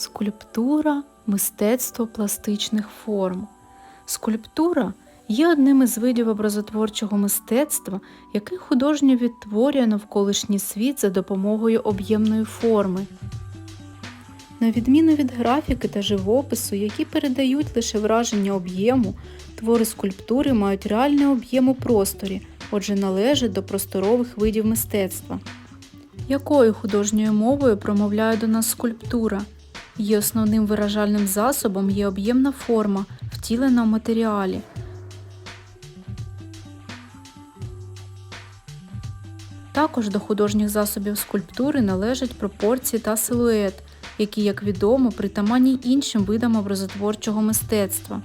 Скульптура мистецтво пластичних форм. Скульптура є одним із видів образотворчого мистецтва, який художньо відтворює навколишній світ за допомогою об'ємної форми. На відміну від графіки та живопису, які передають лише враження об'єму, твори скульптури мають реальний об'єм у просторі, отже належать до просторових видів мистецтва. Якою художньою мовою промовляє до нас скульптура? Її основним виражальним засобом є об'ємна форма, втілена в матеріалі. Також до художніх засобів скульптури належать пропорції та силует, які, як відомо, притаманні іншим видам образотворчого мистецтва.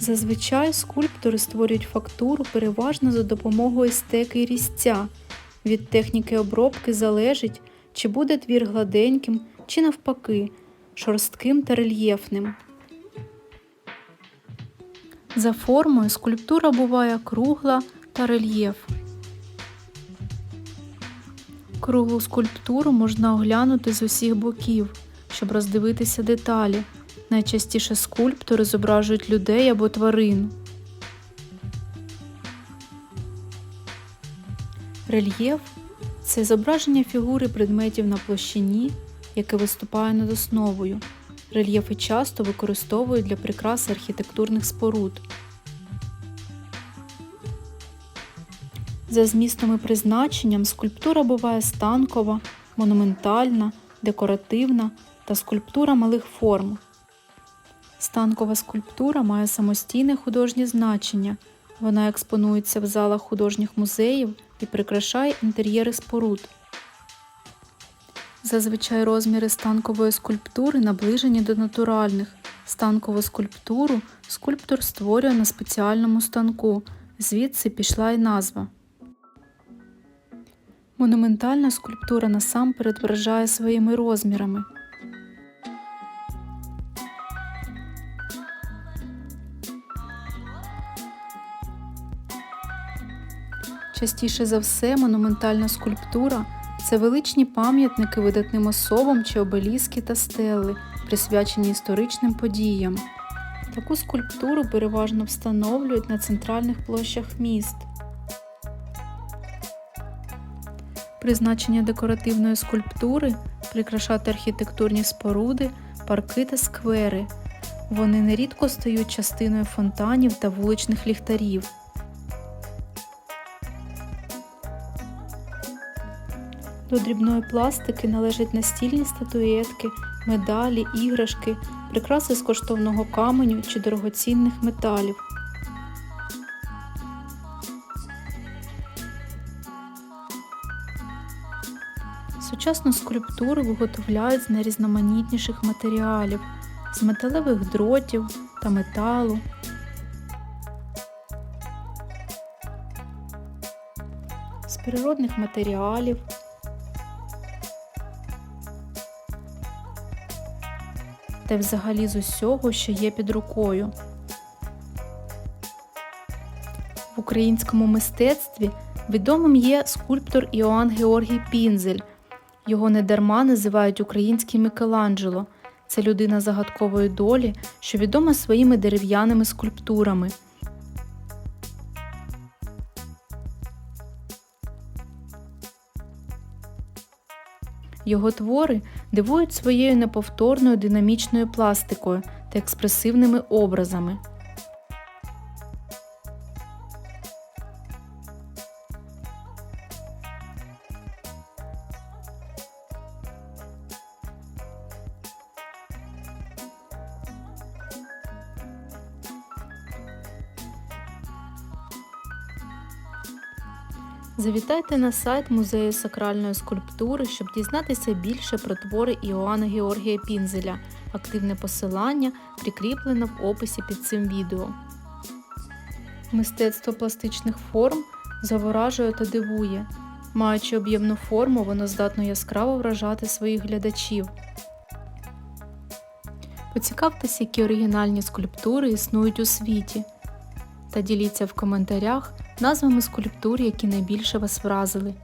Зазвичай скульптори створюють фактуру переважно за допомогою стеки і різця. Від техніки обробки залежить, чи буде твір гладеньким, чи навпаки, шорстким та рельєфним. За формою скульптура буває кругла та рельєф. Круглу скульптуру можна оглянути з усіх боків, щоб роздивитися деталі. Найчастіше скульптори зображують людей або тварин. Рельєф це зображення фігури предметів на площині, яке виступає над основою. Рельєфи часто використовують для прикраси архітектурних споруд. За змістом і призначенням скульптура буває станкова, монументальна, декоративна та скульптура малих форм. Станкова скульптура має самостійне художнє значення. Вона експонується в залах художніх музеїв і прикрашає інтер'єри споруд. Зазвичай розміри станкової скульптури наближені до натуральних. Станкову скульптуру скульптор створює на спеціальному станку, звідси пішла й назва. Монументальна скульптура насамперед вражає своїми розмірами. Частіше за все, монументальна скульптура це величні пам'ятники видатним особам чи обеліски та стели, присвячені історичним подіям. Таку скульптуру переважно встановлюють на центральних площах міст. Призначення декоративної скульптури прикрашати архітектурні споруди, парки та сквери. Вони нерідко стають частиною фонтанів та вуличних ліхтарів. До дрібної пластики належать настільні статуетки, медалі, іграшки, прикраси з коштовного каменю чи дорогоцінних металів. Сучасну скульптуру виготовляють з найрізноманітніших матеріалів, з металевих дротів та металу. З природних матеріалів. Та взагалі з усього, що є під рукою. В українському мистецтві відомим є скульптор Іоанн Георгій Пінзель. Його недарма називають український Мікеланджело. Це людина загадкової долі, що відома своїми дерев'яними скульптурами. Його твори дивують своєю неповторною динамічною пластикою та експресивними образами. Завітайте на сайт Музею сакральної скульптури, щоб дізнатися більше про твори Іоанна Георгія Пінзеля. Активне посилання прикріплено в описі під цим відео. Мистецтво пластичних форм заворажує та дивує. Маючи об'ємну форму, воно здатно яскраво вражати своїх глядачів. Поцікавтеся, які оригінальні скульптури існують у світі. Та діліться в коментарях назвами скульптур, які найбільше вас вразили.